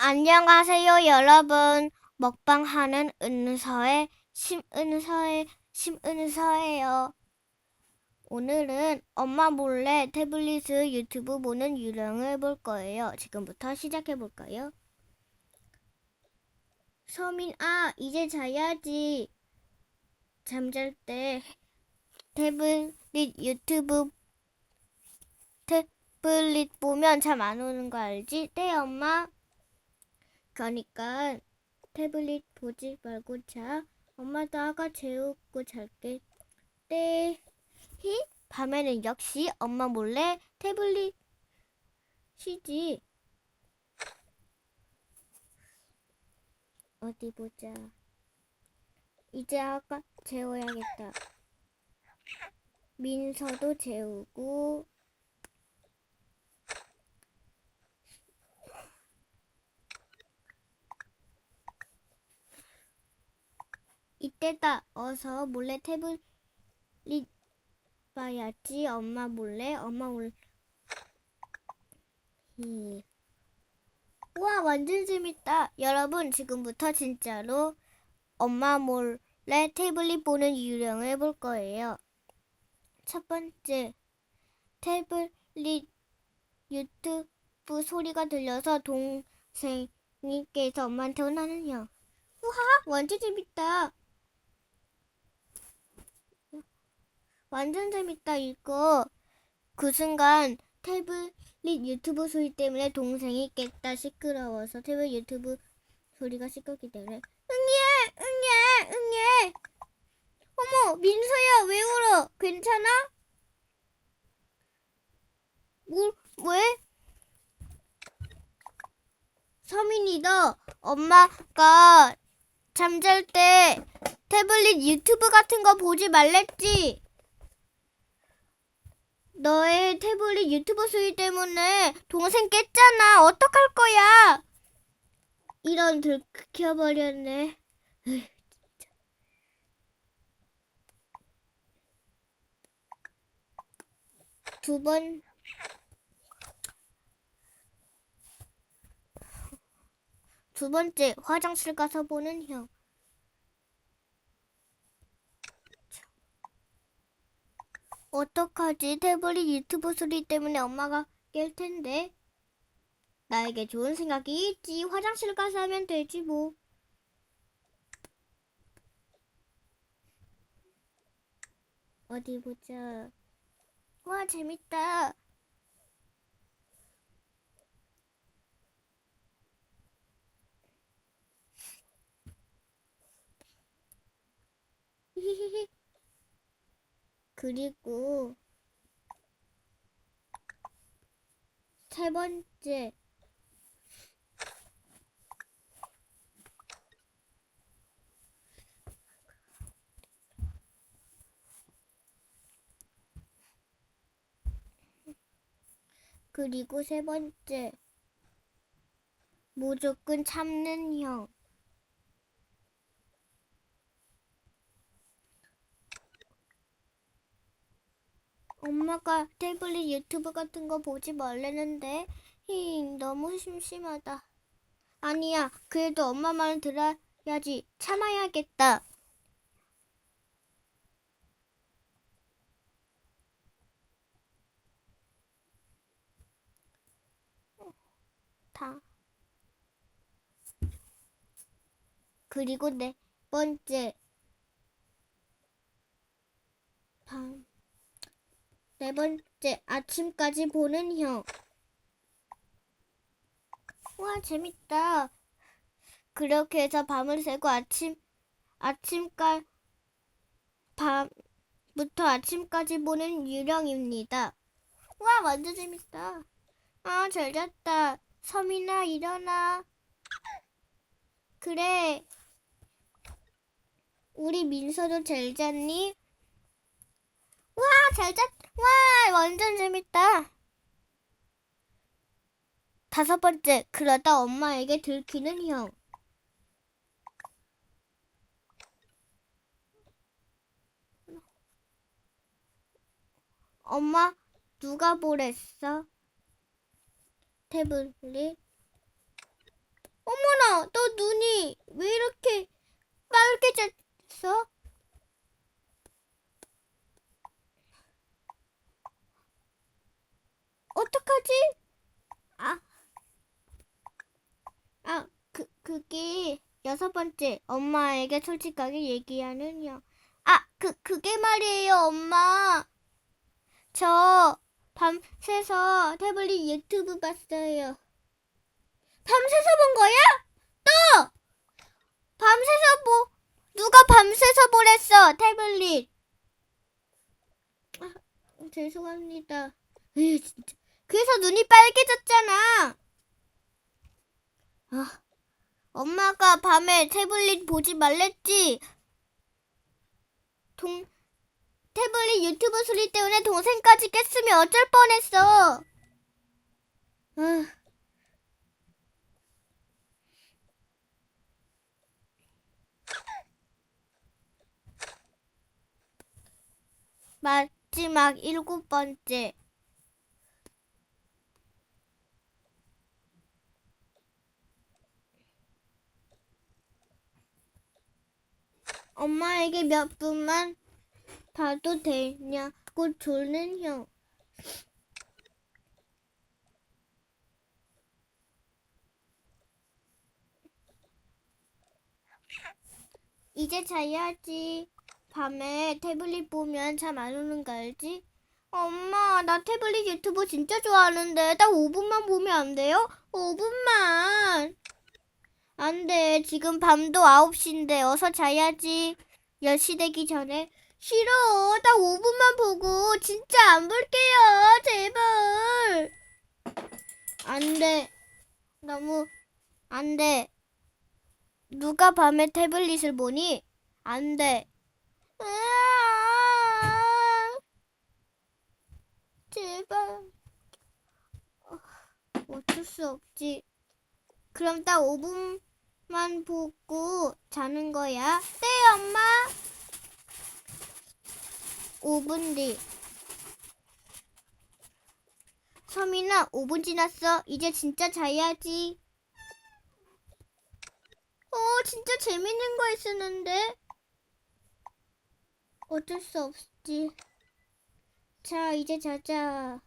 안녕하세요, 여러분. 먹방하는 은서의 심은서의 심은서예요. 오늘은 엄마 몰래 태블릿 유튜브 보는 유령을 볼 거예요. 지금부터 시작해 볼까요? 서민, 아, 이제 자야지. 잠잘 때 태블릿 유튜브 태블릿 보면 잠 안 오는 거 알지? 네, 엄마. 그러니까 태블릿 보지 말고 자. 엄마도 아가 재우고 잘게. 네. 히? 밤에는 역시 엄마 몰래 태블릿 쉬지. 어디 보자. 이제 아가 재워야겠다. 민서도 재우고 때다. 어서 몰래 태블릿 봐야지. 엄마 몰래. 엄마 몰래. 히. 우와, 완전 재밌다. 여러분, 지금부터 진짜로 엄마 몰래 태블릿 보는 유령을 볼 거예요. 첫 번째, 태블릿 유튜브 소리가 들려서 동생님께서 엄마한테 혼나는 형. 우와, 완전 재밌다. 완전 재밌다 이거. 그 순간 태블릿 유튜브 소리 때문에 동생이 깼다 시끄러워서 태블릿 유튜브 소리가 시끄럽기 때문에 응애 응애 응애 어머 민서야 왜 울어 괜찮아? 뭐 왜? 서민이 너 엄마가 잠잘 때 태블릿 유튜브 같은 거 보지 말랬지? 너의 태블릿 유튜브 수위 때문에 동생 깼잖아. 어떡할 거야? 이런 들켜버렸네. 두 번. 두 번째, 화장실 가서 보는 형. 어떡하지? 태블릿 유튜브 소리 때문에 엄마가 깰 텐데. 나에게 좋은 생각이 있지. 화장실 가서 하면 되지 뭐. 어디 보자. 와, 재밌다. 히히히. 그리고 세 번째. 그리고 세 번째. 무조건 참는 형 엄마가 태블릿 유튜브 같은 거 보지 말랬는데, 힝, 너무 심심하다. 아니야, 그래도 엄마 말 들어야지. 참아야겠다. 다. 그리고 네 번째. 밤. 네 번째, 아침까지 보는 형. 와, 재밌다. 그렇게 해서 밤을 새고 아침, 아침까, 밤부터 아침까지 보는 유령입니다. 와, 완전 재밌다. 아, 잘 잤다. 서민아, 일어나. 그래. 우리 민서도 잘 잤니? 와, 잘 잤, 와, 완전 재밌다. 다섯 번째, 그러다 엄마에게 들키는 형. 엄마, 누가 보랬어? 태블릿? 어머나, 너 눈이 왜 이렇게 빨개졌어? 어떡하지? 아, 아, 그, 그게 여섯 번째, 엄마에게 솔직하게 얘기하는요. 아, 그, 그게 말이에요, 엄마. 저 밤새서 태블릿 유튜브 봤어요. 밤새서 본 거야? 또! 밤새서 뭐, 누가 밤새서 보랬어, 태블릿. 아, 죄송합니다. 에휴, 진짜. 그래서 눈이 빨개졌잖아. 아, 엄마가 밤에 태블릿 보지 말랬지. 동, 태블릿 유튜브 소리 때문에 동생까지 깼으면 어쩔 뻔했어. 아. 마지막 일곱 번째. 엄마에게 몇 분만 봐도 되냐고 조는 형. 이제 자야지. 밤에 태블릿 보면 잠 안 오는 거 알지? 엄마, 나 태블릿 유튜브 진짜 좋아하는데 딱 5분만 보면 안 돼요? 5분만. 안 돼. 지금 밤도 9시인데 어서 자야지. 10시 되기 전에. 싫어. 딱 5분만 보고 진짜 안 볼게요. 제발. 안 돼. 너무 안 돼. 누가 밤에 태블릿을 보니? 안 돼. 으아! 제발. 어, 어쩔 수 없지. 그럼 딱 5분 만 보고 자는 거야. 네, 엄마. 5분 뒤. 서민아, 5분 지났어. 이제 진짜 자야지. 어, 진짜 재밌는 거 있었는데. 어쩔 수 없지. 자, 이제 자자.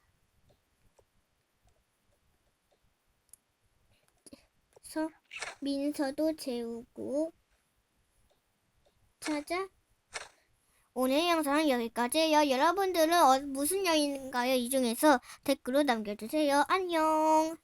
서, 민서도 재우고. 자자. 오늘 영상은 여기까지예요. 여러분들은 어, 무슨 영인가요? 이 중에서 댓글로 남겨주세요. 안녕.